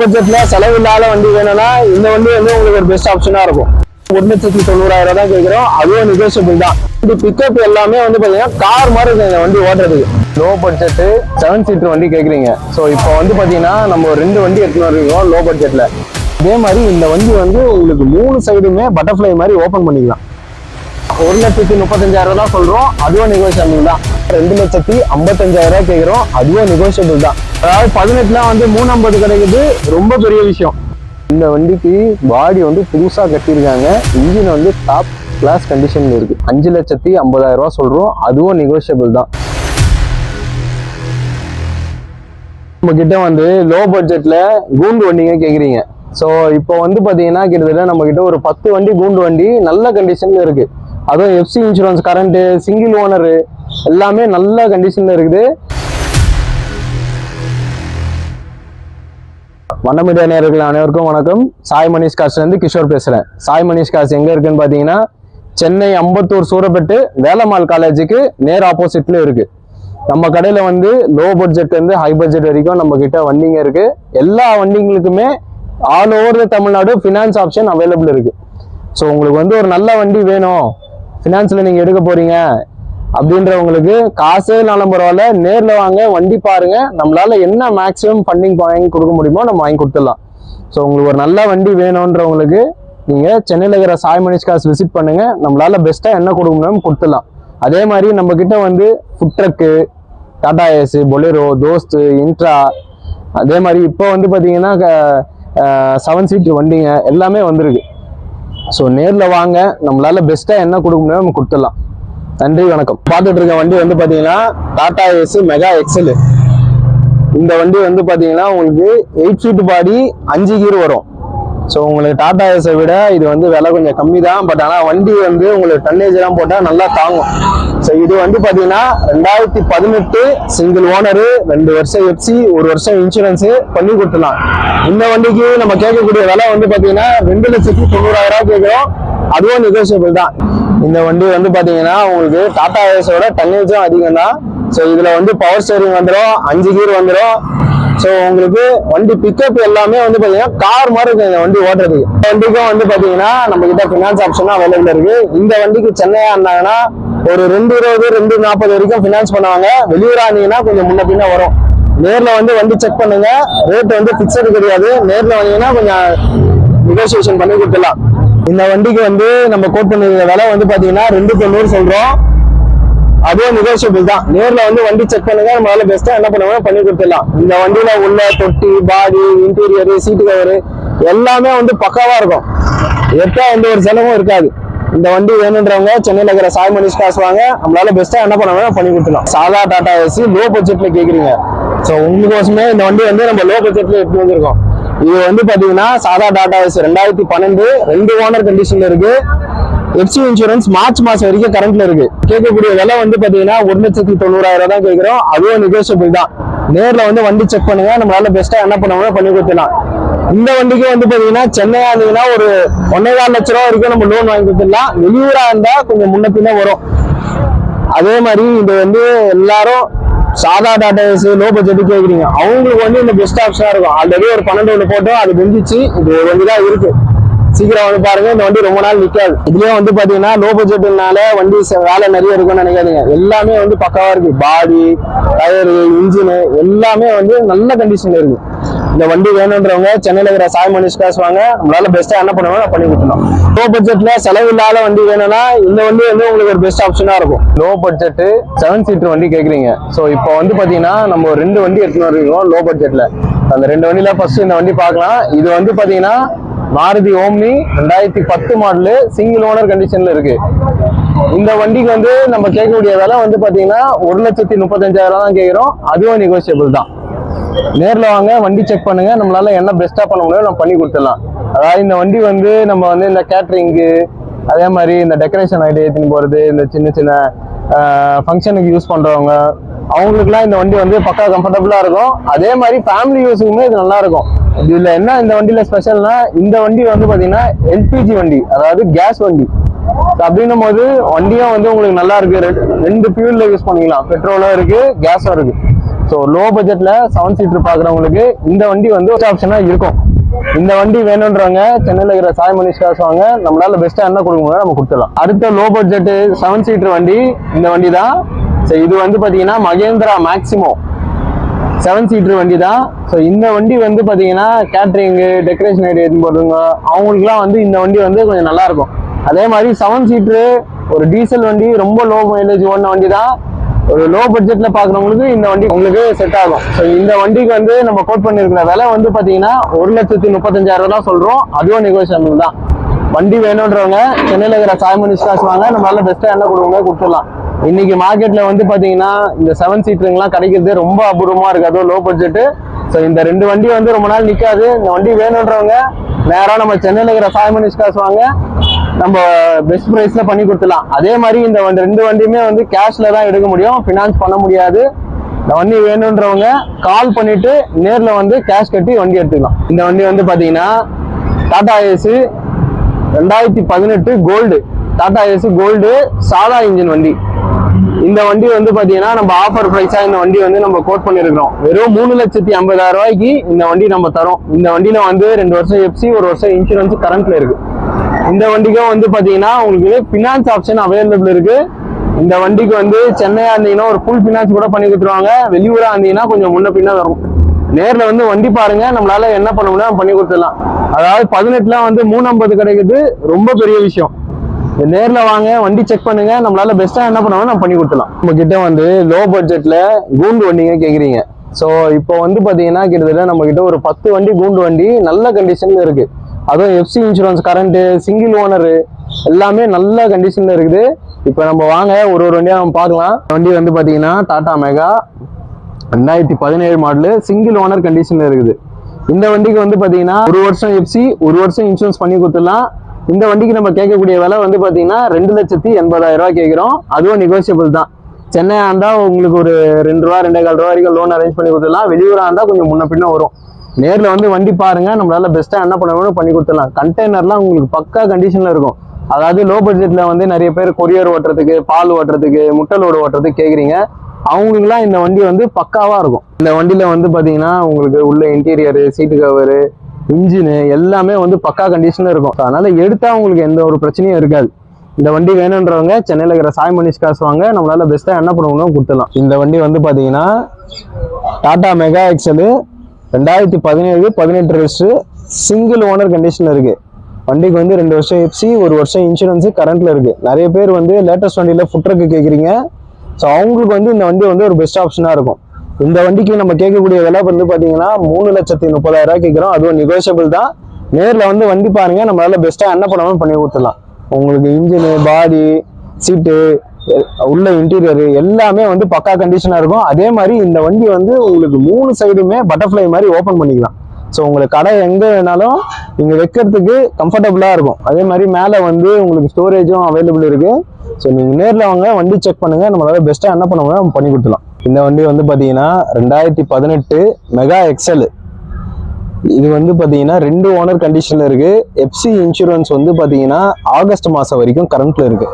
பட்ஜெட்ல செலவு இல்லாத வண்டி வேணும்னா இந்த வண்டி வந்து உங்களுக்கு ஒரு பெஸ்ட் ஆப்ஷனா இருக்கும். ஒரு லட்சத்தி தொண்ணூறாயிரம் தான் கேட்கிறோம். அதுவும் நெகோசியபிள் தான். இந்த பிக்கப் எல்லாமே வந்து பாத்தீங்கன்னா கார் மாதிரி இருக்கு இந்த வண்டி ஓட்டுறதுக்கு. லோ பட்ஜெட் செவன் சீட்டர் வண்டி கேட்குறீங்க. ஸோ இப்போ வந்து பாத்தீங்கன்னா நம்ம ஒரு ரெண்டு வண்டி எடுத்துன்னு வந்துருக்கோம் லோ. பட்ஜெட்ல அதே மாதிரி இந்த வண்டி வந்து உங்களுக்கு மூணு சைடுமே பட்டர்ஃப்ளை மாதிரி ஓப்பன் பண்ணிக்கலாம். ஒரு லட்சத்தி முப்பத்தஞ்சாயிரம் தான் சொல்றோம். அதுவும் நெகோசியபிள் தான். ரெண்டு லட்சத்தி ஐம்பத்தஞ்சாயிரம் ரூபாய் கேட்குறோம் அதுவும் நெகோசியபிள் தான். அதாவது பதினெட்டுல வந்து மூணு ஐம்பது கிடைக்குது. ரொம்ப பெரிய விஷயம். இந்த வண்டிக்கு பாடி வந்து புதுசா கட்டியிருக்காங்க. இன்ஜின் வந்து டாப் கிளாஸ் கண்டிஷன்ல இருக்கு. அஞ்சு லட்சத்தி ஐம்பதாயிரம் ரூபாய் சொல்றோம். அதுவும் நெகோசியபிள் தான். நம்மக்கிட்ட வந்து லோ பட்ஜெட்டில் கூண்டு வண்டிங்க கேட்குறீங்க ஸோ இப்போ வந்து பார்த்தீங்கன்னா கிட்டத்தட்ட நம்மக்கிட்ட ஒரு பத்து வண்டி கூண்டு வண்டி நல்ல கண்டிஷனில் இருக்குது அதுவும் FC insurance current single owner எல்லாமே நல்ல கண்டிஷனில் இருக்குது. வண்ணமீடியா நேர்கள் அனைவருக்கும் வணக்கம். சாய் மணிஷ் காசுலேருந்து கிஷோர் பேசுகிறேன் சாய் மணிஷ் காசு எங்கே இருக்குன்னு பார்த்தீங்கன்னா சென்னை அம்பத்தூர் சூரப்பட்டு வேலம்மாள் காலேஜுக்கு நேர் ஆப்போசிட்ல இருக்குது நம்ம கடையில் வந்து லோ பட்ஜெட்லேருந்து ஹை பட்ஜெட் வரைக்கும் நம்ம கிட்ட வண்டிங்க இருக்குது எல்லா வண்டிங்களுக்குமே all over Tamil Nadu finance option available இருக்குது ஸோ உங்களுக்கு வந்து ஒரு நல்ல வண்டி வேணும். ஃபினான்ஸில் நீங்கள் எடுக்க போகிறீங்க அப்படின்றவங்களுக்கு காசே நாளும் பரவாயில்ல. நேரில் வாங்க வண்டி பாருங்க. நம்மளால என்ன மேக்ஸிமம் ஃபண்டிங் வாங்கி கொடுக்க முடியுமோ நம்ம வாங்கி கொடுத்துடலாம். ஸோ உங்களுக்கு ஒரு நல்ல வண்டி வேணுன்றவங்களுக்கு நீங்கள் சென்னையில் இருக்கிற சாய் மணிஷ் காசு விசிட் பண்ணுங்க. நம்மளால பெஸ்ட்டாக என்ன கொடுக்க முடியும் கொடுத்துடலாம். அதே மாதிரி நம்ம கிட்ட வந்து food truck Tata Ace Bolero Dost Intra அதே மாதிரி இப்போ வந்து பார்த்தீங்கன்னா செவன் சீட் வண்டிங்க எல்லாமே வந்திருக்கு. ஸோ நேரில் வாங்க. நம்மளால பெஸ்ட்டாக என்ன கொடுக்க முடியும் நம்ம கொடுத்துடலாம். நன்றி வணக்கம். பார்த்துட்டு இருக்க வண்டி வந்து பார்த்தீங்கன்னா டாடா ஏசி மெகா எக்ஸல் இந்த வண்டி வந்து பார்த்தீங்கன்னா உங்களுக்கு எயிட் ஃபீட் பாடி அஞ்சு கீர் வரும். ஸோ உங்களுக்கு டாடா ஏஸை விட இது வந்து விலை கொஞ்சம் கம்மி தான் பட் ஆனால் வண்டி வந்து உங்களுக்கு டன்னேஜ்லாம் போட்டால் நல்லா தாங்கும். ஸோ இது வந்து பார்த்தீங்கன்னா ரெண்டாயிரத்தி பதினெட்டு சிங்கிள் ஓனரு ரெண்டு வருஷம் எஃப்சி ஒரு வருஷம் இன்சூரன்ஸு பண்ணி கொடுத்துலாம் இந்த வண்டிக்கு நம்ம கேட்கக்கூடிய விலை வந்து பார்த்தீங்கன்னா ரெண்டு லட்சத்தி தொண்ணூறாயிரம் கேட்குறோம். அதுவும் நெகோசியபிள் தான். இந்த வண்டி வந்து பார்த்தீங்கன்னா உங்களுக்கு டாடா ஏஸோட டன்னேஜும் அதிகம் தான் ஸோ இதில் வந்து பவர் ஸ்டேரிங் வந்துடும் அஞ்சு கீர் வந்துடும் ஸோ உங்களுக்கு வண்டி பிக்கப் எல்லாமே வந்து பார்த்தீங்கன்னா கார் மாதிரி இருக்கு இந்த வண்டி ஓட்டுறதுக்கு. வண்டிக்கும் வந்து பார்த்தீங்கன்னா நம்ம கிட்ட ஃபினான்ஸ் ஆப்ஷனும் அவைலபிள் இருக்கு. இந்த வண்டிக்கு சென்னையாக இருந்தாங்கன்னா ஒரு ரெண்டு இருபது ரெண்டு நாற்பது வரைக்கும் ஃபினான்ஸ் பண்ணுவாங்க. வெளியூராக இருந்தீங்கன்னா கொஞ்சம் முன்ன பின்ன வரும். நேர்ல வந்து வண்டி செக் பண்ணுங்க. ரேட் வந்து ஃபிக்ஸடு கிடையாது. நேர்ல வந்தீங்கன்னா கொஞ்சம் நெகோசியேஷன் பண்ணி கொடுத்துடலாம். இந்த வண்டிக்கு வந்து நம்ம கோட் பண்ணிருக்க விலை வந்து பாத்தீங்கன்னா ரெண்டு தொண்ணூறு சொல்றோம். அதே நெகோசியபிள் தான். நேர்ல வந்து வண்டி செக் பண்ணுங்க நம்மளால பெஸ்ட்டா என்ன பண்ணுவோம் பண்ணி கொடுத்துடலாம். இந்த வண்டியில உள்ள தொட்டி பாடி இன்டீரியர் சீட்டு கவர் எல்லாமே வந்து பக்காவா இருக்கும். எப்போ வந்து ஒரு செலவும் இருக்காது. இந்த வண்டி வேணுன்றவங்க சென்னையில இருக்கிற சாய் மனிஷ் காசு வாங்க நம்மளால பெஸ்ட்டாக என்ன பண்ணுவோம் பண்ணி கொடுத்துடலாம். சாதா டாடா ஏசி லோ பட்ஜெட்ல கேக்குறீங்க. ஸோ உங்களுக்கோசமே இந்த வண்டி வந்து நம்ம லோ பட்ஜெட்ல எடுத்து வந்திருக்கோம். இது வந்து பாத்தீங்கன்னா சாதா டாடா ஏசி ரெண்டாயிரத்தி பன்னெண்டு ரெண்டு ஓனர் கண்டிஷன்ல இருக்கு. எஃப்சி இன்சூரன்ஸ் மார்ச் மாசம் வரைக்கும் கரண்ட்ல இருக்கு. கேட்கக்கூடிய விலை வந்து பாத்தீங்கன்னா ஒரு லட்சத்தி தொண்ணூறாயிரம் தான் கேட்கிறோம். அதுவும் நெகோசியபிள் தான். நேர்ல வந்து வண்டி செக் பண்ணுங்க. நம்மளால பெஸ்டா என்ன பண்ணுவோம் பண்ணி கொடுத்துடலாம். இந்த வண்டிக்கு வந்து பாத்தீங்கன்னா சென்னையா இருந்தீங்கன்னா ஒரு ஒன்னே கால் லட்ச ரூபா வரைக்கும் நம்ம லோன் வாங்கி கொடுத்துடலாம். வெளியூரா இருந்தா கொஞ்சம் முன்ன பின்ன வரும். அதே மாதிரி இது வந்து எல்லாரும் சாதா டாட்டாஸ் லோ பட்ஜெட்டு கேட்குறீங்க அவங்களுக்கு வந்து இந்த பெஸ்ட் ஆப்ஷனாக இருக்கும். ஆல்ரெடி ஒரு பன்னெண்டு ஒன்று போட்டோம். அது முடிஞ்சிச்சு. இது ஒரு தான் இருக்குது சீக்கிரம் வந்து பாருங்க இந்த வண்டி ரொம்ப நாள் நிக்காது. இதுலயே வந்து பாத்தீங்கன்னா லோ பட்ஜெட்னால வண்டி ச- வேலை நிறைய இருக்கும்னு நினைக்காதீங்க. எல்லாமே வந்து பக்காவா இருக்கு. பாடி டயரு இன்ஜினு எல்லாமே வந்து நல்ல கண்டிஷன்ல இருக்கு. இந்த வண்டி வேணுன்றவங்க சென்னையில இருக்கிற சாய் மனிஷ் பேசுவாங்க வாங்க. நம்மளால பெஸ்ட்டாக என்ன பண்ணுவோம் பண்ணி கொடுத்துடலாம் லோ பட்ஜெட்ல செலவு இல்லாத வண்டி வேணும்னா இந்த வண்டி வந்து உங்களுக்கு ஒரு பெஸ்ட் ஆப்ஷனா இருக்கும். லோ பட்ஜெட் செவன் சீட்டர் வண்டி கேக்குறீங்க. ஸோ இப்போ வந்து பாத்தீங்கன்னா நம்ம ரெண்டு வண்டி எடுத்துன்னு இருக்கோம் லோ. பட்ஜெட்ல அந்த ரெண்டு வண்டியில ஃபர்ஸ்ட் இந்த வண்டி பார்க்கலாம். இது வந்து பாத்தீங்கன்னா மாருதி ஓம்னி ரெண்டாயிரத்தி பத்து மாடலு சிங்கிள் ஓனர் கண்டிஷன்ல இருக்கு. இந்த வண்டிக்கு வந்து நம்ம கேட்கக்கூடிய விலை வந்து பாத்தீங்கன்னா ஒரு லட்சத்தி முப்பத்தஞ்சாயிரம் தான் கேட்கிறோம். அதுவும் நெகோசியபிள் தான். நேர்ல வாங்க வண்டி செக் பண்ணுங்க. நம்மளால என்ன பெஸ்டா பண்ண முடியும் நம்ம பண்ணி கொடுத்துடலாம். அதாவது இந்த வண்டி வந்து நம்ம வந்து இந்த கேட்ரிங்கு அதே மாதிரி இந்த டெக்கரேஷன் ஐடியா ஏற்றின்னு போறது இந்த சின்ன சின்ன ஃபங்க்ஷனுக்கு யூஸ் பண்றவங்க அவங்களுக்குலாம் இந்த வண்டி வந்து பக்கா கம்ஃபர்டபுளாக இருக்கும். அதே மாதிரி ஃபேமிலி யூஸுக்குமே இது நல்லா இருக்கும் என்ன இந்த வண்டியில் ஸ்பெஷல்னா இந்த வண்டி வந்து பார்த்தீங்கன்னா எல்பிஜி வண்டி அதாவது கேஸ் வண்டி. அப்படின்னும் போது வண்டியும் வந்து உங்களுக்கு நல்லா இருக்கு ரெண்டு- ரெண்டு ஃபியூல்ல யூஸ் பண்ணிக்கலாம். பெட்ரோலும் இருக்கு கேஸும் இருக்கு. ஸோ லோ பட்ஜெட்ல செவன் சீட்டர் பார்க்குறவங்களுக்கு இந்த வண்டி வந்து ஒரு ஆப்ஷனாக இருக்கும். இந்த வண்டி வேணுன்றவங்க சென்னையில் இருக்கிற சாய் மனிஷ் காசு வாங்க. நம்மளால பெஸ்ட்டாக என்ன கொடுக்க முடியும் நம்ம கொடுத்துடலாம். அடுத்த லோ பட்ஜெட் செவன் சீட்டர் வண்டி இந்த வண்டி தான் ஸோ இது வந்து பார்த்தீங்கன்னா மகேந்திரா மேக்ஸிமோ செவன் சீட்டர் வண்டி தான் ஸோ இந்த வண்டி வந்து பார்த்தீங்கன்னா கேட்ரிங்கு டெக்கரேஷன் ஐடியா எடுத்து போடுறவங்க அவங்களுக்குலாம் வந்து இந்த வண்டி வந்து கொஞ்சம் நல்லாயிருக்கும். அதே மாதிரி செவன் சீட்ரு ஒரு டீசல் வண்டி ரொம்ப லோ மைலேஜ் ஓடின வண்டி தான் ஒரு லோ பட்ஜெட்ல பார்க்குறவங்களுக்கு இந்த வண்டி உங்களுக்கு செட் ஆகும். ஸோ இந்த வண்டிக்கு வந்து நம்ம கோட் பண்ணியிருக்கிற விலை வந்து பார்த்தீங்கன்னா ஒரு லட்சத்தி முப்பத்தஞ்சாயிரம் ரூபா தான் சொல்கிறோம் அதுவும் நெகோசியபிள் தான். வண்டி வேணுன்றவங்க சென்னையில் இருக்கிற சாய்மணி ஸ்டாஸ் வாங்க நம்மளால பெஸ்ட்டாக என்ன கொடுங்க கொடுத்துடலாம். இன்னைக்கு மார்க்கெட்ல வந்து பாத்தீங்கன்னா இந்த செவன் சீட்டருங்கெல்லாம் கிடைக்கிறது ரொம்ப அபூர்வமா இருக்கு. அதுவும் லோ பட்ஜெட் ஸோ இந்த ரெண்டு வண்டி வந்து ரொம்ப நாள் நிக்காது. இந்த வண்டி வேணுன்றவங்க நேராக நம்ம சென்னையில் இருக்கிற சாய்மணி காசு வாங்க நம்ம பெஸ்ட் ப்ரைஸ்ல பண்ணி கொடுத்துலாம் அதே மாதிரி இந்த வண்டி- ரெண்டு வண்டியுமே வந்து கேஷ்ல தான் எடுக்க முடியும். ஃபினான்ஸ் பண்ண முடியாது. இந்த வண்டி வேணுன்றவங்க கால் பண்ணிட்டு நேர்ல வந்து கேஷ் கட்டி வண்டி எடுத்துக்கலாம். இந்த வண்டி வந்து பாத்தீங்கன்னா டாடா ஏசு ரெண்டாயிரத்தி பதினெட்டு கோல்டு டாடா ஏசு கோல்டு சாதா இன்ஜின் வண்டி. இந்த வண்டி வந்து பாத்தீங்கன்னா நம்ம ஆஃபர் பிரைஸா இந்த வண்டி வந்து நம்ம கோட் பண்ணிருக்கிறோம். வெறும் மூணு லட்சத்தி ஐம்பதாயிரம் ரூபாய்க்கு இந்த வண்டி நம்ம தரோம். இந்த வண்டியில வந்து ரெண்டு வருஷம் எஃப்சி ஒரு வருஷம் இன்சூரன்ஸ் கரண்ட்ல இருக்கு. இந்த வண்டிக்கும் வந்து பாத்தீங்கன்னா உங்களுக்கு பினான்ஸ் ஆப்ஷன் அவைலபிள் இருக்கு. இந்த வண்டிக்கு வந்து சென்னையா இருந்தீங்கன்னா ஒரு ஃபுல் பினான்ஸ் கூட பண்ணி கொடுத்துருவாங்க. வெளியூரா இருந்தீங்கன்னா கொஞ்சம் முன்ன பின்னா வரும். நேர்ல வந்து வண்டி பாருங்க. நம்மளால என்ன பண்ண முடியும் பண்ணி கொடுத்துடலாம். அதாவது பதினெட்டுல வந்து மூணு ஐம்பது கிடைக்குது. ரொம்ப பெரிய விஷயம். நேரில் வாங்க வண்டி செக் பண்ணுங்க. நம்மளால பெஸ்ட்டாக என்ன பண்ணுவோம் நம்ம பண்ணி கொடுத்துலாம் நம்ம கிட்ட வந்து லோ பட்ஜெட்டில் கூண்டு வண்டிங்க கேட்குறீங்க ஸோ இப்போ வந்து பார்த்தீங்கன்னா கிட்டத்தட்ட நம்ம கிட்ட ஒரு பத்து வண்டி கூண்டு வண்டி நல்ல கண்டிஷனில் இருக்கு. அதுவும் FC insurance current single owner எல்லாமே நல்ல கண்டிஷனில் இருக்குது. இப்போ நம்ம வாங்க ஒரு ஒரு வண்டியாக நம்ம பார்க்கலாம். வண்டி வந்து பார்த்தீங்கன்னா டாடா மெகா ரெண்டாயிரத்தி பதினேழு மாடலு சிங்கிள் ஓனர் கண்டிஷனில் இருக்குது. இந்த வண்டிக்கு வந்து பார்த்தீங்கன்னா ஒரு வருஷம் எஃப்சி ஒரு வருஷம் இன்சூரன்ஸ் பண்ணி கொடுத்துடலாம். இந்த வண்டிக்கு நம்ம கேட்கக்கூடிய விலை வந்து பார்த்தீங்கன்னா ரெண்டு லட்சத்தி எண்பதாயிரம் ரூபா கேட்குறோம். அதுவும் நெகோசியபிள் தான். சென்னையாக இருந்தால் உங்களுக்கு ஒரு ரெண்டு ரூபா ரெண்டே கால் ரூபா வரைக்கும் லோன் அரேஞ்ச் பண்ணி கொடுத்துடலாம். வெளியூராக இருந்தால் கொஞ்சம் முன்ன பின்ன வரும். நேரில் வந்து வண்டி பாருங்கள் நம்மளால பெஸ்ட்டாக என்ன பண்ண வேணும் பண்ணி கொடுத்துடலாம். கண்டெய்னர்லாம் உங்களுக்கு பக்கா கண்டிஷனில் இருக்கும். அதாவது லோ பட்ஜெட்டில் வந்து நிறைய பேர் கொரியர் ஓட்டுறதுக்கு பால் ஓட்டுறதுக்கு முட்டை லோடு ஓட்டுறதுக்கு கேட்குறீங்க அவங்களுக்குலாம் இந்த வண்டி வந்து பக்காவாக இருக்கும். இந்த வண்டியில் வந்து பார்த்தீங்கன்னா உங்களுக்கு உள்ள இன்டீரியரு சீட்டு கவரு இன்ஜினு எல்லாமே வந்து பக்கா கண்டிஷனில் இருக்கும். அதனால் எடுத்தால் உங்களுக்கு எந்த ஒரு பிரச்சனையும் இருக்காது. இந்த வண்டி வேணுன்றவங்க சென்னையில் இருக்கிற சாய் மணிஷ் காசு வாங்க நம்மளால் பெஸ்ட்டாக என்ன பண்ணணும் கொடுத்துடலாம். இந்த வண்டி வந்து பார்த்தீங்கன்னா டாடா மெகா எக்ஸலு ரெண்டாயிரத்தி பதினேழு பதினெட்டு ரெஜிஸ்டர் சிங்கிள் ஓனர் கண்டிஷனில் இருக்குது வண்டிக்கு வந்து ரெண்டு வருஷம் எஃப்சி ஒரு வருஷம் இன்சூரன்ஸு கரண்டில் இருக்குது நிறைய பேர் வந்து லேட்டஸ்ட் வண்டியில் ஃபுட்ரக்கு கேட்குறீங்க ஸோ அவங்களுக்கு வந்து இந்த வண்டி வந்து ஒரு பெஸ்ட் ஆப்ஷனாக இருக்கும். இந்த வண்டிக்கு நம்ம கேட்கக்கூடிய விலை வந்து பார்த்தீங்கன்னா மூணு லட்சத்தி முப்பதாயிரம் ரூபாய் கேட்குறோம். அதுவும் நெகோசியபிள் தான். நேரில் வந்து வண்டி பாருங்கள் நம்மளால பெஸ்ட்டாக என்ன பண்ணாமல் பண்ணி கொடுத்துடலாம். உங்களுக்கு இன்ஜினு பாடி சீட்டு உள்ள இன்டீரியர் எல்லாமே வந்து பக்கா கண்டிஷனாக இருக்கும். அதே மாதிரி இந்த வண்டி வந்து உங்களுக்கு மூணு சைடுமே பட்டர்ஃப்ளை மாதிரி ஓப்பன் பண்ணிக்கலாம். ஸோ உங்களுக்கு கடை எங்கே வேணாலும் நீங்கள் வைக்கிறதுக்கு கம்ஃபர்டபுளாக இருக்கும். அதே மாதிரி மேலே வந்து உங்களுக்கு ஸ்டோரேஜும் அவைலபிள் இருக்குது ஸோ நீங்கள் நேரில் வாங்க வண்டி செக் பண்ணுங்கள் நம்மளால் பெஸ்ட்டாக என்ன பண்ணுவோம் நம்ம பண்ணி கொடுத்துலாம் இந்த வண்டி வந்து பார்த்தீங்கன்னா ரெண்டாயிரத்தி பதினெட்டு மெகா எக்ஸல் இது வந்து பார்த்தீங்கன்னா ரெண்டு ஓனர் கண்டிஷனில் இருக்குது எஃப்சி இன்சூரன்ஸ் வந்து பார்த்தீங்கன்னா ஆகஸ்ட் மாதம் வரைக்கும் கரண்ட்டில் இருக்குது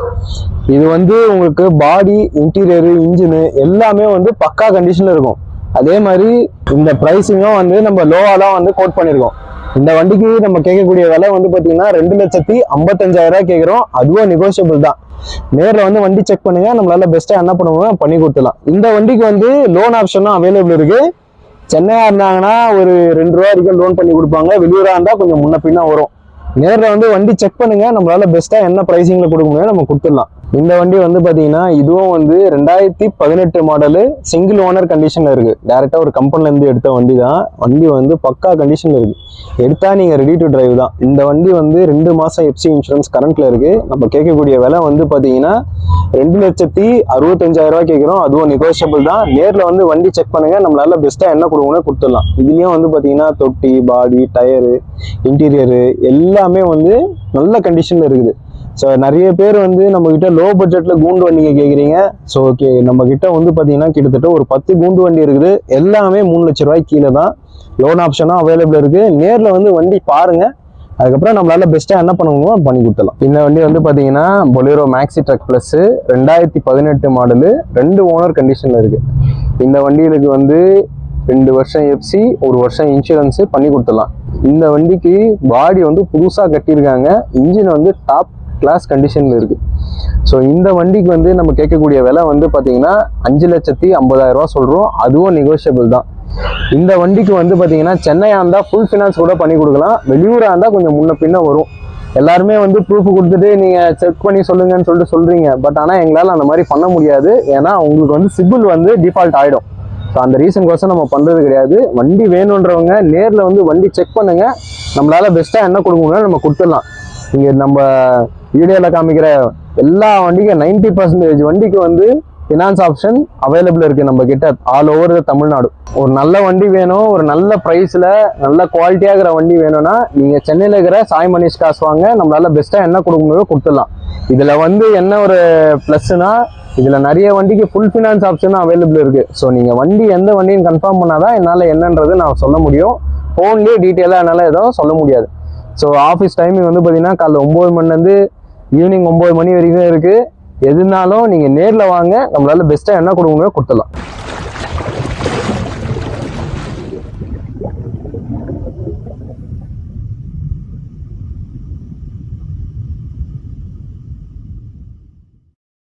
இது வந்து உங்களுக்கு பாடி இன்டீரியரு இன்ஜினு எல்லாமே வந்து பக்கா கண்டிஷனில் இருக்கும். அதே மாதிரி இந்த ப்ரைஸிங்கும் வந்து நம்ம லோவாக தான் வந்து கோட் பண்ணியிருக்கோம் இந்த வண்டிக்கு நம்ம கேட்கக்கூடிய விலை வந்து பார்த்தீங்கன்னா ரெண்டு லட்சத்தி ஐம்பத்தஞ்சாயிரம் ரூபாய் கேட்குறோம். அதுவும் நெகோஷியபிள் தான். நேரில் வந்து வண்டி செக் பண்ணுங்க. நம்மளால பெஸ்ட்டாக என்ன பண்ணுவோம் பண்ணி கொடுத்துலாம் இந்த வண்டிக்கு வந்து லோன் ஆப்ஷனும் அவைலபிள் இருக்கு. சென்னையாக இருந்தாங்கன்னா ஒரு ரெண்டு ரூபா வரைக்கும் லோன் பண்ணி கொடுப்பாங்க. வெளியூராக இருந்தால் கொஞ்சம் முன்ன பின்னா வரும். நேரில் வந்து வண்டி செக் பண்ணுங்க. நம்மளால பெஸ்ட்டாக என்ன ப்ரைஸிங்கில் கொடுக்க முடியும் நம்ம கொடுத்துடலாம். இந்த வண்டி வந்து பார்த்தீங்கன்னா இதுவும் வந்து ரெண்டாயிரத்தி பதினெட்டு மாடலு சிங்கிள் ஓனர் கண்டிஷனில் இருக்குது டேரெக்டாக ஒரு கம்பெனிலேருந்து எடுத்த வண்டி தான். வண்டி வந்து பக்கா கண்டிஷனில் இருக்குது எடுத்தால் நீங்கள் ரெடி டு டிரைவ் தான். இந்த வண்டி வந்து ரெண்டு மாதம் எஃப்சி இன்சூரன்ஸ் கரண்ட்டில் இருக்குது நம்ம கேட்கக்கூடிய விலை வந்து பார்த்தீங்கன்னா ரெண்டு லட்சத்தி அறுபத்தஞ்சாயிரரூவா கேட்குறோம். அதுவும் நெகோஷியபிள் தான். நேரில் வந்து வண்டி செக் பண்ணுங்கள் நம்மளால பெஸ்ட்டாக என்ன கொடுக்கணும் கொடுத்துடலாம். இதுலேயும் வந்து பார்த்தீங்கன்னா தொட்டி பாடி டயரு இன்டீரியரு எல்லாமே வந்து நல்ல கண்டிஷனில் இருக்குது. ஸோ நிறைய பேர் வந்து நம்ம கிட்ட லோ பட்ஜெட்ல கூண்டு வண்டிங்க கேட்குறீங்க ஸோ ஓகே நம்ம கிட்ட வந்து பார்த்தீங்கன்னா கிட்டத்தட்ட ஒரு பத்து கூண்டு வண்டி இருக்குது. எல்லாமே மூணு லட்ச ரூபாய்க்கு கீழே தான். லோன் ஆப்ஷனும் அவைலபிள் இருக்கு. நேரில் வந்து வண்டி பாருங்க. அதுக்கப்புறம் நம்மளால பெஸ்ட்டாக என்ன பண்ணணுமோ பண்ணி கொடுத்தலாம் இந்த வண்டி வந்து பார்த்தீங்கன்னா பொலேரோ மேக்ஸி ட்ரக் ப்ளஸ் ரெண்டாயிரத்தி பதினெட்டு மாடலு ரெண்டு ஓனர் கண்டிஷனில் இருக்கு. இந்த வண்டிகளுக்கு வந்து ரெண்டு வருஷம் எஃப்சி ஒரு வருஷம் இன்சூரன்ஸு பண்ணி கொடுத்துடலாம். இந்த வண்டிக்கு பாடி வந்து புதுசாக கட்டியிருக்காங்க. இன்ஜின் வந்து டாப் கிளாஸ் கண்டிஷனில் இருக்குது ஸோ இந்த வண்டிக்கு வந்து நம்ம கேட்கக்கூடிய விலை வந்து பார்த்தீங்கன்னா அஞ்சு லட்சத்தி ஐம்பதாயிரம் ரூபா சொல்கிறோம் அதுவும் நெகோஷியபிள் தான். இந்த வண்டிக்கு வந்து பார்த்தீங்கன்னா சென்னையாக இருந்தால் ஃபுல் ஃபினான்ஸ் கூட பண்ணி கொடுக்கலாம். வெளியூராக இருந்தால் கொஞ்சம் முன்ன பின்ன வரும். எல்லாருமே வந்து ப்ரூஃப் கொடுத்துட்டு நீங்கள் செக் பண்ணி சொல்லுங்கன்னு சொல்லிட்டு சொல்கிறீங்க பட் ஆனால் எங்களால் அந்த மாதிரி பண்ண முடியாது. ஏன்னா உங்களுக்கு வந்து சிபில் வந்து டிஃபால்ட் ஆகிடும் ஸோ அந்த ரீசன்கோசம் நம்ம பண்ணுறது கிடையாது. வண்டி வேணுன்றவங்க நேரில் வந்து வண்டி செக் பண்ணுங்கள் நம்மளால் பெஸ்ட்டாக என்ன கொடுக்க நம்ம கொடுத்துடலாம். இங்கே நம்ம வீடியோவில் காமிக்கிற எல்லா வண்டிக்கும் நைன்டி பர்சன்டேஜ் வண்டிக்கு வந்து ஃபினான்ஸ் ஆப்ஷன் அவைலபிள் இருக்குது நம்ம கிட்ட ஆல் ஓவர் தமிழ்நாடு. ஒரு நல்ல வண்டி வேணும் ஒரு நல்ல ப்ரைஸில் நல்ல குவாலிட்டியாக இருக்கிற வண்டி வேணும்னா நீங்கள் சென்னையில் இருக்கிற சாய் மணிஷ் காசு வாங்க நம்மளால் பெஸ்ட்டாக என்ன கொடுக்க முடியுமோ கொடுத்துடலாம். இதில் வந்து என்ன ஒரு ப்ளஸ்னா இதில் நிறைய வண்டிக்கு ஃபுல் ஃபினான்ஸ் ஆப்ஷனும் அவைலபிள் இருக்குது ஸோ நீங்கள் வண்டி எந்த வண்டின்னு கன்ஃபார்ம் பண்ணாதான் என்னால் என்னன்றது நான் சொல்ல முடியும். ஃபோன்லேயே டீட்டெயிலாக என்னால் எதுவும் சொல்ல முடியாது. ஸோ ஆஃபீஸ் டைமிங் வந்து பார்த்தீங்கன்னா காலைல ஒம்பது மணிலேருந்து ஈவினிங் ஒம்பது மணி வரைக்கும் இருக்குது எதுனாலும் நீங்கள் நேரில் வாங்க. நம்மளால் பெஸ்ட்டாக என்ன கொடுக்க கொடுத்துடலாம்.